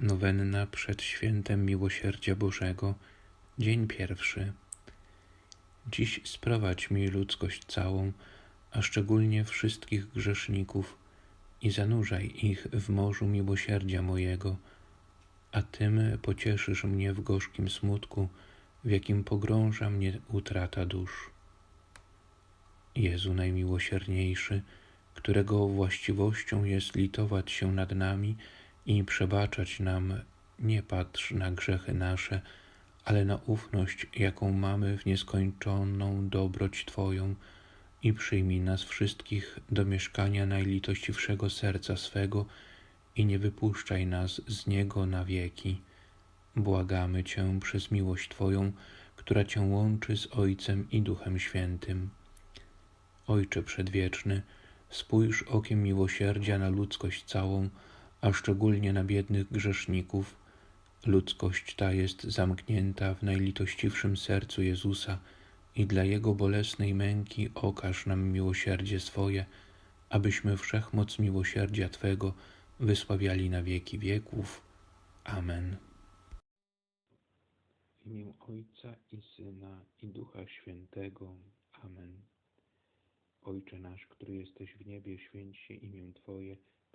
Nowenna przed świętem Miłosierdzia Bożego, dzień pierwszy. Dziś sprowadź mi ludzkość całą, a szczególnie wszystkich grzeszników i zanurzaj ich w morzu miłosierdzia mojego, a Tym pocieszysz mnie w gorzkim smutku, w jakim pogrąża mnie utrata dusz. Jezu najmiłosierniejszy, którego właściwością jest litować się nad nami i przebaczać nam, nie patrz na grzechy nasze, ale na ufność, jaką mamy w nieskończoną dobroć Twoją i przyjmij nas wszystkich do mieszkania najlitościwszego serca swego i nie wypuszczaj nas z niego na wieki. Błagamy Cię przez miłość Twoją, która Cię łączy z Ojcem i Duchem Świętym. Ojcze Przedwieczny, spójrz okiem miłosierdzia na ludzkość całą, a szczególnie na biednych grzeszników. Ludzkość ta jest zamknięta w najlitościwszym sercu Jezusa i dla Jego bolesnej męki okaż nam miłosierdzie swoje, abyśmy wszechmoc miłosierdzia Twego wysławiali na wieki wieków. Amen. W imię Ojca i Syna i Ducha Świętego. Amen. Ojcze nasz, który jesteś w niebie, święć się imię Twoje,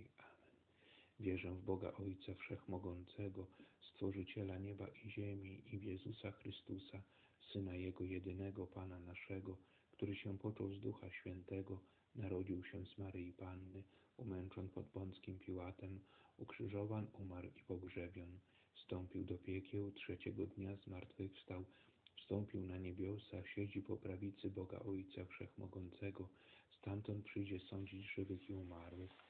naszej. Amen. Wierzę w Boga Ojca Wszechmogącego, Stworzyciela nieba i ziemi i w Jezusa Chrystusa, Syna Jego jedynego, Pana naszego, który się począł z Ducha Świętego, narodził się z Maryi Panny, umęczon pod Pąckim Piłatem, ukrzyżowan, umarł i pogrzebion, wstąpił do piekieł, trzeciego dnia zmartwychwstał, wstąpił na niebiosa, siedzi po prawicy Boga Ojca Wszechmogącego, stamtąd przyjdzie sądzić żywych i umarłych.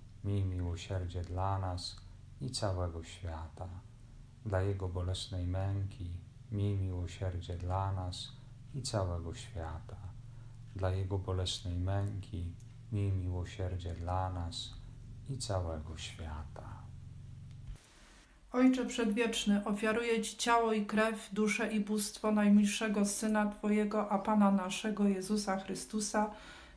miej miłosierdzie dla nas i całego świata. Dla Jego bolesnej męki miej miłosierdzie dla nas i całego świata. Dla Jego bolesnej męki miej miłosierdzie dla nas i całego świata. Ojcze Przedwieczny, ofiaruję Ci ciało i krew, duszę i bóstwo najmilszego Syna Twojego, a Pana naszego Jezusa Chrystusa,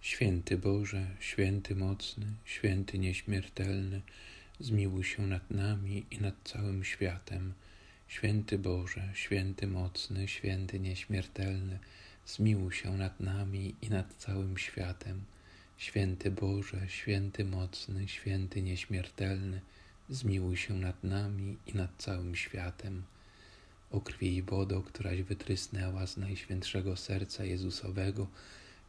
Święty Boże, święty mocny, święty nieśmiertelny, zmiłuj się nad nami i nad całym światem. Święty Boże, święty mocny, święty nieśmiertelny, zmiłuj się nad nami i nad całym światem. Święty Boże, święty mocny, święty nieśmiertelny, zmiłuj się nad nami i nad całym światem. O krwi i wodo, któraś wytrysnęła z Najświętszego Serca Jezusowego,